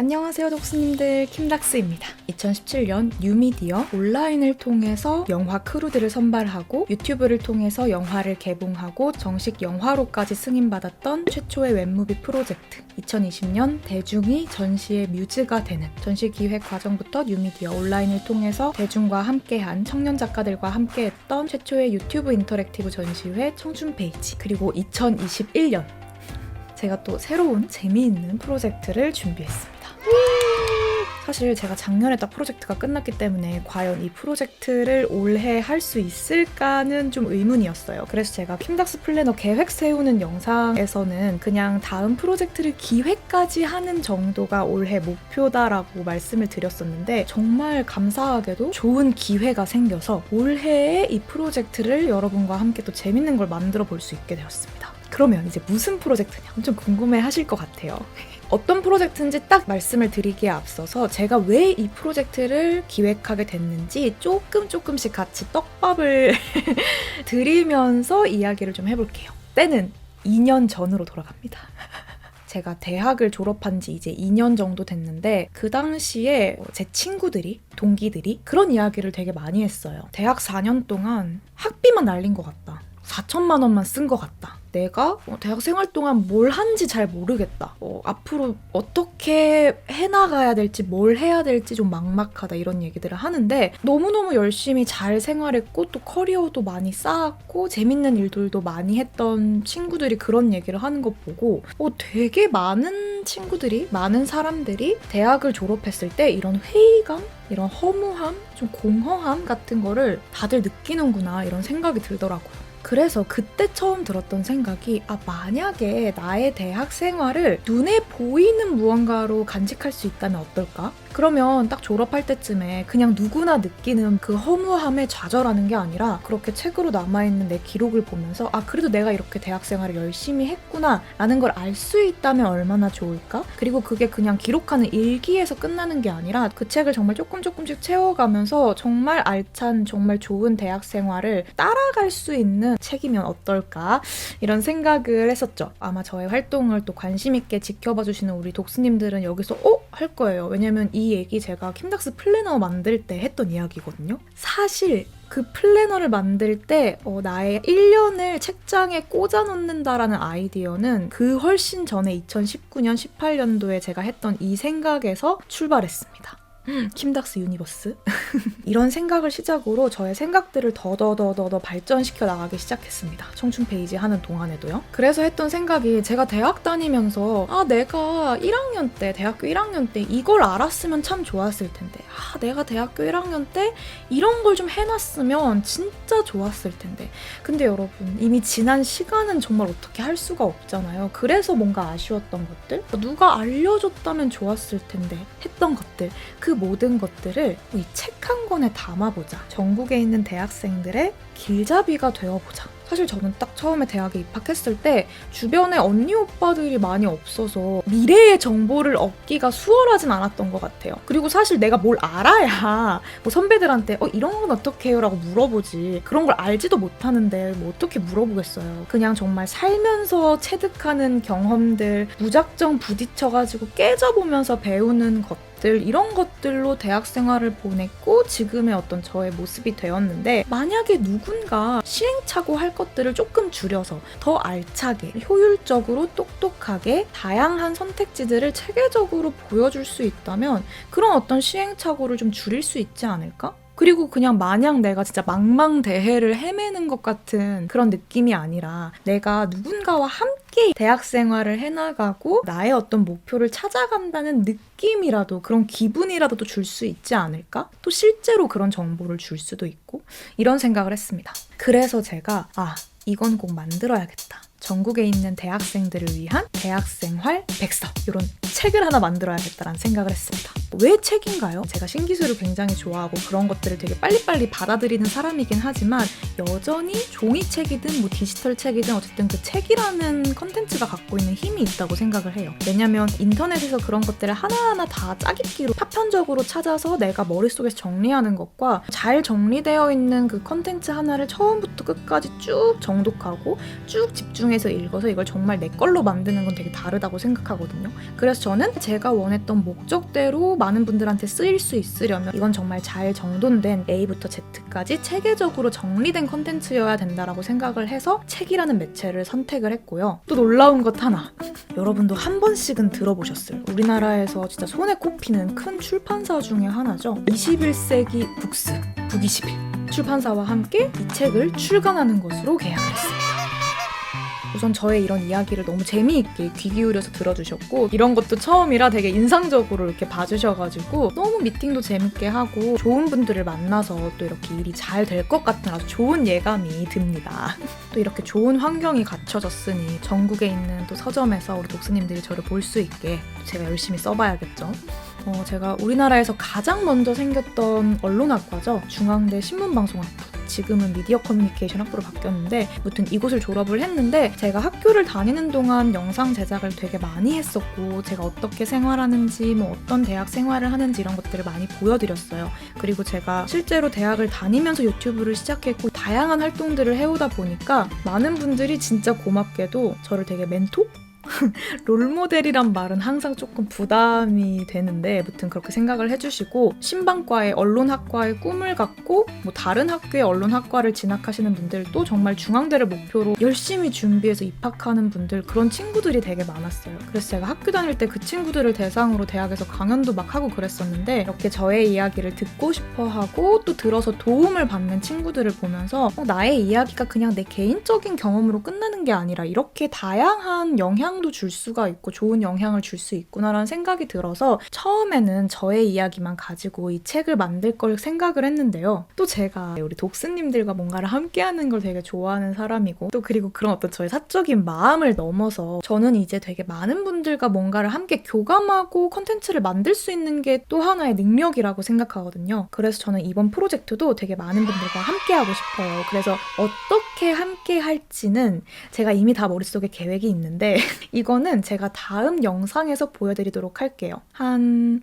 안녕하세요 독수님들 킴닥스입니다. 2017년 뉴미디어 온라인을 통해서 영화 크루들을 선발하고 유튜브를 통해서 영화를 개봉하고 정식 영화로까지 승인받았던 최초의 웹무비 프로젝트 2020년 대중이 전시의 뮤즈가 되는 전시 기획 과정부터 뉴미디어 온라인을 통해서 대중과 함께한 청년 작가들과 함께했던 최초의 유튜브 인터랙티브 전시회 청춘 페이지 그리고 2021년 제가 또 새로운 재미있는 프로젝트를 준비했습니다. 사실 제가 작년에 딱 프로젝트가 끝났기 때문에 과연 이 프로젝트를 올해 할 수 있을까는 좀 의문이었어요. 그래서 제가 킴닥스 플래너 계획 세우는 영상에서는 그냥 다음 프로젝트를 기획까지 하는 정도가 올해 목표다라고 말씀을 드렸었는데 정말 감사하게도 좋은 기회가 생겨서 올해의 이 프로젝트를 여러분과 함께 또 재밌는 걸 만들어 볼 수 있게 되었습니다. 그러면 이제 무슨 프로젝트냐 엄청 궁금해 하실 것 같아요. 어떤 프로젝트인지 딱 말씀을 드리기에 앞서서 제가 왜 이 프로젝트를 기획하게 됐는지 조금 조금씩 같이 떡밥을 드리면서 이야기를 좀 해볼게요. 때는 2년 전으로 돌아갑니다. 제가 대학을 졸업한 지 이제 2년 정도 됐는데 그 당시에 제 친구들이 동기들이 그런 이야기를 되게 많이 했어요. 대학 4년 동안 학비만 날린 것 같다. 4천만 원만 쓴 것 같다. 내가 어, 대학 생활 동안 뭘 한지 잘 모르겠다. 어, 앞으로 어떻게 해나가야 될지 뭘 해야 될지 좀 막막하다 이런 얘기들을 하는데 너무너무 열심히 잘 생활했고 또 커리어도 많이 쌓았고 재밌는 일들도 많이 했던 친구들이 그런 얘기를 하는 거 보고 어, 되게 많은 친구들이 많은 사람들이 대학을 졸업했을 때 이런 회의감 이런 허무함, 좀 공허함 같은 거를 다들 느끼는구나 이런 생각이 들더라고요. 그래서 그때 처음 들었던 생각이 아 만약에 나의 대학 생활을 눈에 보이는 무언가로 간직할 수 있다면 어떨까? 그러면 딱 졸업할 때쯤에 그냥 누구나 느끼는 그 허무함에 좌절하는 게 아니라 그렇게 책으로 남아있는 내 기록을 보면서 아 그래도 내가 이렇게 대학 생활을 열심히 했구나 라는 걸 알 수 있다면 얼마나 좋을까? 그리고 그게 그냥 기록하는 일기에서 끝나는 게 아니라 그 책을 정말 조금 조금씩 채워가면서 정말 알찬 정말 좋은 대학 생활을 따라갈 수 있는 책이면 어떨까 이런 생각을 했었죠. 아마 저의 활동을 또 관심 있게 지켜봐 주시는 우리 독스님들은 여기서 어? 할 거예요. 왜냐면 이 얘기 제가 킴닥스 플래너 만들 때 했던 이야기거든요. 사실 그 플래너를 만들 때 어, 나의 1년을 책장에 꽂아 놓는다라는 아이디어는 그 훨씬 전에 2019년, 18년도에 제가 했던 이 생각에서 출발했습니다. 킴닥스 유니버스 이런 생각을 시작으로 저의 생각들을 더더더더더 발전시켜 나가기 시작했습니다. 청춘 페이지 하는 동안에도요. 그래서 했던 생각이 제가 대학 다니면서 아 내가 1학년 때 대학교 1학년 때 이걸 알았으면 참 좋았을 텐데 아 내가 대학교 1학년 때 이런 걸 좀 해놨으면 진짜 좋았을 텐데 근데 여러분 이미 지난 시간은 정말 어떻게 할 수가 없잖아요. 그래서 뭔가 아쉬웠던 것들 누가 알려줬다면 좋았을 텐데 했던 것들 그 모든 것들을 이 책 한 권에 담아보자. 전국에 있는 대학생들의 길잡이가 되어보자. 사실 저는 딱 처음에 대학에 입학했을 때 주변에 언니 오빠들이 많이 없어서 미래의 정보를 얻기가 수월하진 않았던 것 같아요. 그리고 사실 내가 뭘 알아야 뭐 선배들한테 어 이런 건 어떻게 해요? 라고 물어보지. 그런 걸 알지도 못하는데 뭐 어떻게 물어보겠어요. 그냥 정말 살면서 체득하는 경험들 무작정 부딪혀가지고 깨져보면서 배우는 것 이런 것들로 대학 생활을 보냈고 지금의 어떤 저의 모습이 되었는데 만약에 누군가 시행착오 할 것들을 조금 줄여서 더 알차게 효율적으로 똑똑하게 다양한 선택지들을 체계적으로 보여줄 수 있다면 그런 어떤 시행착오를 좀 줄일 수 있지 않을까? 그리고 그냥 마냥 내가 진짜 망망대해를 헤매는 것 같은 그런 느낌이 아니라 내가 누군가와 함께 대학 생활을 해나가고 나의 어떤 목표를 찾아간다는 느낌이라도 그런 기분이라도 줄수 있지 않을까? 또 실제로 그런 정보를 줄 수도 있고 이런 생각을 했습니다. 그래서 제가 아 이건 꼭 만들어야겠다. 전국에 있는 대학생들을 위한 대학생활 백서 이런 책을 하나 만들어야겠다라는 생각을 했습니다. 왜 책인가요? 제가 신기술을 굉장히 좋아하고 그런 것들을 되게 빨리빨리 받아들이는 사람이긴 하지만 여전히 종이책이든 뭐 디지털 책이든 어쨌든 그 책이라는 컨텐츠가 갖고 있는 힘이 있다고 생각을 해요. 왜냐면 인터넷에서 그런 것들을 하나하나 다 짜깁기로 파편적으로 찾아서 내가 머릿속에서 정리하는 것과 잘 정리되어 있는 그 컨텐츠 하나를 처음부터 끝까지 쭉 정독하고 쭉 집중해서 읽어서 이걸 정말 내 걸로 만드는 건 되게 다르다고 생각하거든요. 그래서 저는 제가 원했던 목적대로 많은 분들한테 쓰일 수 있으려면 이건 정말 잘 정돈된 A부터 Z까지 체계적으로 정리된 컨텐츠여야 된다라고 생각을 해서 책이라는 매체를 선택을 했고요. 또 놀라운 것 하나. 여러분도 한 번씩은 들어보셨어요. 우리나라에서 진짜 손에 꼽히는 큰 출판사 중에 하나죠. 21세기 북스, 북21. 출판사와 함께 이 책을 출간하는 것으로 계약을 했습니다. 우선 저의 이런 이야기를 너무 재미있게 귀 기울여서 들어주셨고 이런 것도 처음이라 되게 인상적으로 이렇게 봐주셔가지고 너무 미팅도 재밌게 하고 좋은 분들을 만나서 또 이렇게 일이 잘 될 것 같은 아주 좋은 예감이 듭니다. 또 이렇게 좋은 환경이 갖춰졌으니 전국에 있는 또 서점에서 우리 독스님들이 저를 볼 수 있게 제가 열심히 써봐야겠죠. 어, 제가 우리나라에서 가장 먼저 생겼던 언론학과죠. 중앙대 신문방송학부. 지금은 미디어 커뮤니케이션 학부로 바뀌었는데 무튼 이곳을 졸업을 했는데 제가 학교를 다니는 동안 영상 제작을 되게 많이 했었고 제가 어떻게 생활하는지 뭐 어떤 대학 생활을 하는지 이런 것들을 많이 보여드렸어요. 그리고 제가 실제로 대학을 다니면서 유튜브를 시작했고 다양한 활동들을 해오다 보니까 많은 분들이 진짜 고맙게도 저를 되게 멘토? 롤모델이란 말은 항상 조금 부담이 되는데 무튼 그렇게 생각을 해주시고 신방과의 언론학과의 꿈을 갖고 뭐 다른 학교의 언론학과를 진학하시는 분들도 정말 중앙대를 목표로 열심히 준비해서 입학하는 분들 그런 친구들이 되게 많았어요. 그래서 제가 학교 다닐 때 그 친구들을 대상으로 대학에서 강연도 막 하고 그랬었는데 이렇게 저의 이야기를 듣고 싶어 하고 또 들어서 도움을 받는 친구들을 보면서 어, 나의 이야기가 그냥 내 개인적인 경험으로 끝나는 게 아니라 이렇게 다양한 영향 도 줄 수가 있고 좋은 영향을 줄 수 있구나라는 생각이 들어서 처음에는 저의 이야기만 가지고 이 책을 만들 걸 생각을 했는데요. 또 제가 우리 독스님들과 뭔가를 함께하는 걸 되게 좋아하는 사람이고 또 그리고 그런 어떤 저의 사적인 마음을 넘어서 저는 이제 되게 많은 분들과 뭔가를 함께 교감하고 컨텐츠를 만들 수 있는 게 또 하나의 능력이라고 생각하거든요. 그래서 저는 이번 프로젝트도 되게 많은 분들과 함께하고 싶어요. 그래서 어떻게 함께 할지는 제가 이미 다 머릿속에 계획이 있는데 이거는 제가 다음 영상에서 보여드리도록 할게요. 한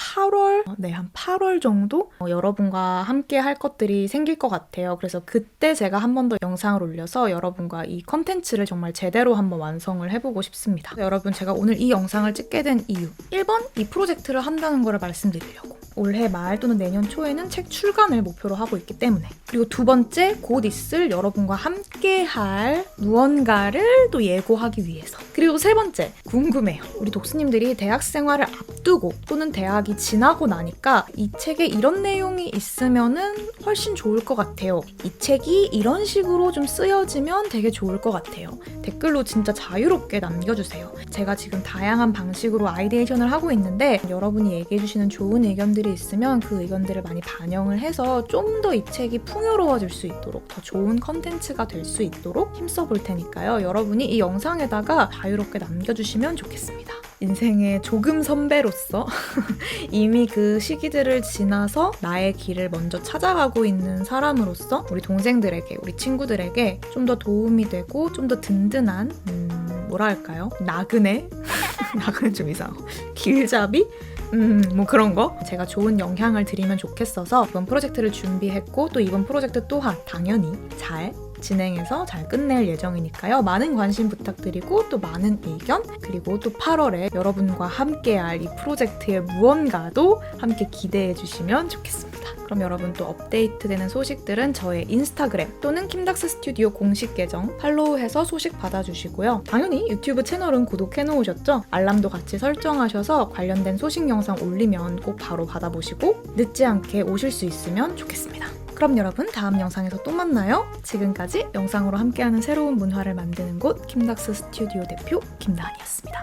8월? 네, 한 8월 정도? 어, 여러분과 함께 할 것들이 생길 것 같아요. 그래서 그때 제가 한 번 더 영상을 올려서 여러분과 이 컨텐츠를 정말 제대로 한번 완성을 해보고 싶습니다. 여러분, 제가 오늘 이 영상을 찍게 된 이유. 1번, 이 프로젝트를 한다는 거를 말씀드리려고. 올해 말 또는 내년 초에는 책 출간을 목표로 하고 있기 때문에. 그리고 두 번째, 곧 있을 여러분과 함께 할 무언가를 또 예고하기 위해서. 그리고 세 번째, 궁금해요. 우리 독스님들이 대학 생활을 앞두고 또는 대학이 지나고 나니까 이 책에 이런 내용이 있으면은 훨씬 좋을 것 같아요. 이 책이 이런 식으로 좀 쓰여지면 되게 좋을 것 같아요. 댓글로 진짜 자유롭게 남겨주세요. 제가 지금 다양한 방식으로 아이데이션을 하고 있는데 여러분이 얘기해주시는 좋은 의견들이 있으면 그 의견들을 많이 반영을 해서 좀 더 이 책이 풍요로워질 수 있도록 더 좋은 컨텐츠가 될 수 있도록 힘써 볼 테니까요. 여러분이 이 영상에다가 자유롭게 남겨주시면 좋겠습니다. 인생의 조금 선배로서 이미 그 시기들을 지나서 나의 길을 먼저 찾아가고 있는 사람으로서 우리 동생들에게, 우리 친구들에게 좀 더 도움이 되고 좀 더 든든한, 음, 뭐라 할까요? 나그네? 나그네 좀 이상하고. 길잡이? 음, 뭐 그런 거 제가 좋은 영향을 드리면 좋겠어서 이번 프로젝트를 준비했고 또 이번 프로젝트 또한 당연히 잘 진행해서 잘 끝낼 예정이니까요. 많은 관심 부탁드리고 또 많은 의견 그리고 또 8월에 여러분과 함께할 이 프로젝트의 무언가도 함께 기대해 주시면 좋겠습니다. 그럼 여러분 또 업데이트되는 소식들은 저의 인스타그램 또는 킴닥스 스튜디오 공식 계정 팔로우해서 소식 받아주시고요. 당연히 유튜브 채널은 구독해 놓으셨죠? 알람도 같이 설정하셔서 관련된 소식 영상 올리면 꼭 바로 받아보시고 늦지 않게 오실 수 있으면 좋겠습니다. 그럼 여러분 다음 영상에서 또 만나요. 지금까지 영상으로 함께하는 새로운 문화를 만드는 곳 킴닥스 스튜디오 대표 김나은이었습니다.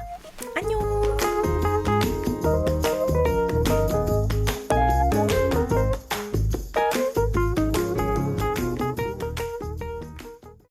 안녕!